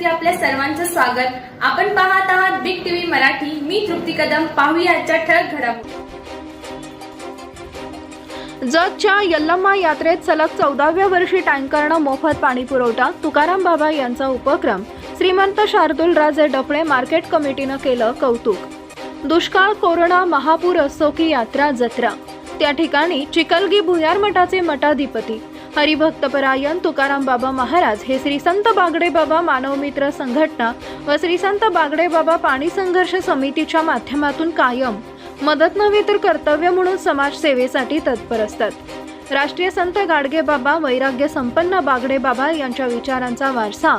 मध्ये आपल्या सर्वांचं स्वागत. आपण पाहत आहात बिग टीव्ही मराठी. मी तृप्ती कदम. पाहूया आजच्या ठळक घडामोडी. जतच्या यल्लम्मा यात्रेत सलग चौदाव्या वर्षी टँकरनं मोफत पाणी पुरवठा तुकाराम बाबा यांचा उपक्रम. श्रीमंत शार्दूल राजे डफळे मार्केट कमिटीनं केलं कौतुक. दुष्काळ कोरोना महापूर असो की यात्रा जत्रा. त्या ठिकाणी चिकलगी भुयार मठाचे मठाधिपती हरिभक्तपरायण तुकाराम बाबा महाराज हे श्री संत बागडे बाबा मानवमित्र संघटना व श्री संत बागडे बाबा पाणी संघर्ष समितीच्या माध्यमातून कायम. मदत नव्हे तर कर्तव्य म्हणून समाजसेवेसाठी तत्पर असतात. राष्ट्रीय संत गाडगे बाबा वैराग्य संपन्न बागडे बाबा यांच्या विचारांचा वारसा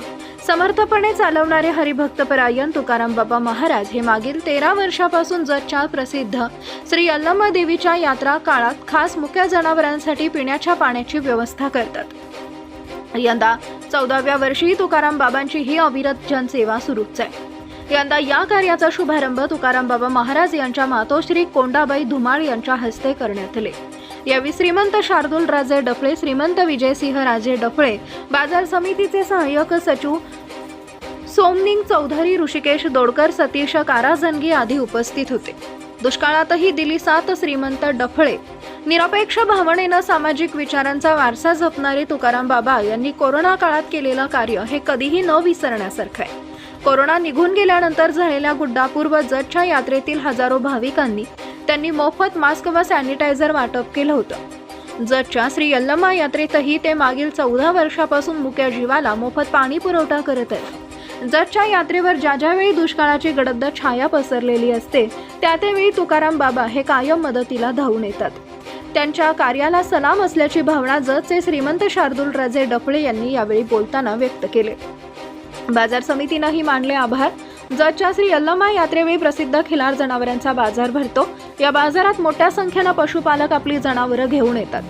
समर्थपणे चालवणारे हरिभक्तपरायण तुकाराम बाबा महाराज हे मागील तेरा वर्षापासून जगच्या प्रसिद्ध श्री अल्लमा देवीच्या यात्रा काळात खास मुक्या जनावरांसाठी पिण्याच्या पाण्याची व्यवस्था करतात. यंदा चौदाव्या वर्षी तुकाराम बाबांची ही अविरत जनसेवा सुरूच आहे. यंदा या कार्याचा शुभारंभ तुकाराम बाबा महाराज यांच्या मातोश्री कोंडाबाई धुमाळ यांच्या हस्ते करण्यात आले. यावेळी श्रीमंत शार्दूल राजे डफळे श्रीमंत विजयसिंह राजे डफळे बाजार समितीचे सहाय्यक सचिव सोमनिंग चौधरी ऋषिकेश दोडकर सतीश काराजनगी आदी उपस्थित होते. दुष्काळातही दिली सात श्रीमंत डफळे. निरपेक्ष भावनेनं सामाजिक विचारांचा वारसा जपणारे तुकाराम बाबा यांनी कोरोना काळात केलेलं कार्य हे कधीही न विसरण्यासारखं आहे. कोरोना निघून गेल्यानंतर झालेल्या गुड्डापूर व जतच्या यात्रेतील हजारो भाविकांनी त्यांनी मोफत मास्क व सॅनिटायझर वाटप केलं होतं. जतच्या श्री यल्लमा यात्रेतही ते मागील चौदा वर्षापासून मुक्या जीवाला मोफत पाणी पुरवठा करत आहेत. जतच्या यात्रेवर ज्या ज्यावेळी दुष्काळाची गडद छाया पसरलेली असते त्या त्यावेळी तुकाराम बाबा हे कायम मदतीला धावून येतात. त्यांच्या कार्याला सलाम असल्याची भावना जतचे श्रीमंत शार्दूल राजे डफळे यांनी यावेळी बोलताना व्यक्त केले. बाजार समितीनंही मानले आभार. जतच्या श्री यल्लमा यात्रेवेळी प्रसिद्ध खिलार जनावरांचा बाजार भरतो. या बाजारात मोठ्या संख्येनं पशुपालक आपली जनावरं घेऊन येतात.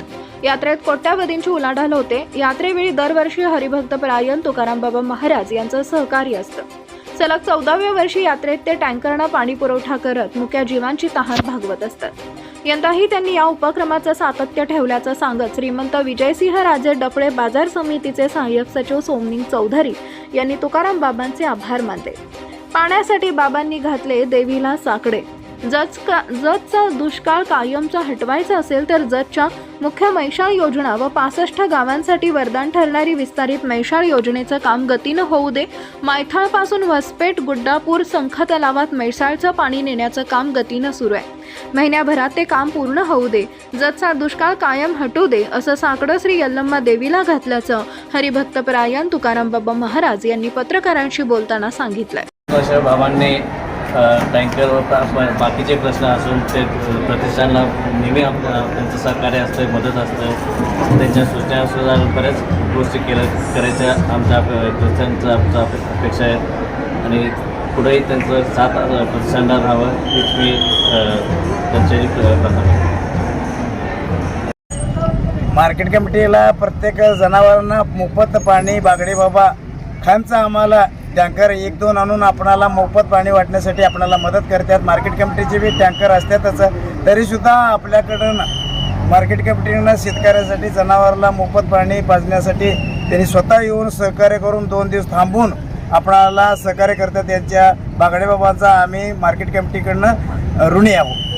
यात्रेत कोट्यावधींची उलाढाल होते. यात्रेवेळी दरवर्षी हरिभक्तपरायण तुकाराम बाबा महाराज यांचं सहकार्य असतं. सलग चौदाव्या वर्षी यात्रेत ते टँकरनं पाणी पुरवठा करत मुक्या जीवांची तहान भागवत असतात. यंदाही त्यांनी या उपक्रमाचं सातत्य ठेवल्याचं सांगत श्रीमंत विजयसिंह राजे डपळे बाजार समितीचे सहाय्यक सचिव सोमनिंग चौधरी यांनी तुकाराम बाबांचे आभार मानले. पाण्यासाठी बाबांनी घातले देवीला साकडे. जत का जतचा दुष्काळ कायमचा हटवायचा असेल तर जतच्या मुख्य मैशाळ योजना व पासष्ट गावांसाठी वरदान ठरणारी विस्तारित मैशाळ योजनेचं काम गतीनं होऊ दे. मायथाळपासून वसपेट गुड्डापूर संख तलावात मैसाळचं पाणी नेण्याचं काम गतीनं सुरू आहे. महिन्याभरात ते काम पूर्ण होऊ दे. जतचा दुष्काळ कायम हटू दे असं साकडं श्री यल्लम्मा देवीला घातल्याचं हरिभक्तपरायण तुकाराम बाबा महाराज यांनी पत्रकारांशी बोलताना सांगितलंय. अशा बाबांनी टँकरवर बाकीचे प्रश्न असून ते प्रतिष्ठानला नेहमी आप त्यांचं सहकार्य असतं मदत असतं. त्यांच्या सूचना सुद्धा बऱ्याच गोष्टी केल्या करायच्या. आमच्या प्रतिष्ठानचा आमचा अपेक्षा आहे. आणि पुढेही त्यांचं साथ प्रतिष्ठानला राहावं हीच मी त्यांच्याही प्रार्थना मार्केट कमिटीला प्रत्येक जनावरांना मोफत पाणी बागडे बाबा खांचा आम्हाला टँकर एक दोन आणून आपणाला मोफत पाणी वाटण्यासाठी आपणाला मदत करतात. मार्केट कमिटीचे बी टँकर असतातच तरीसुद्धा आपल्याकडून मार्केट कमिटीनं शेतकऱ्यासाठी जनावराला मोफत पाणी पाजण्यासाठी त्यांनी स्वतः येऊन सहकार्य करून दोन दिवस थांबून आपणाला सहकार्य करतात. त्यांच्या बागडेबाबांचा आम्ही मार्केट कमिटीकडनं ऋणी आहोत.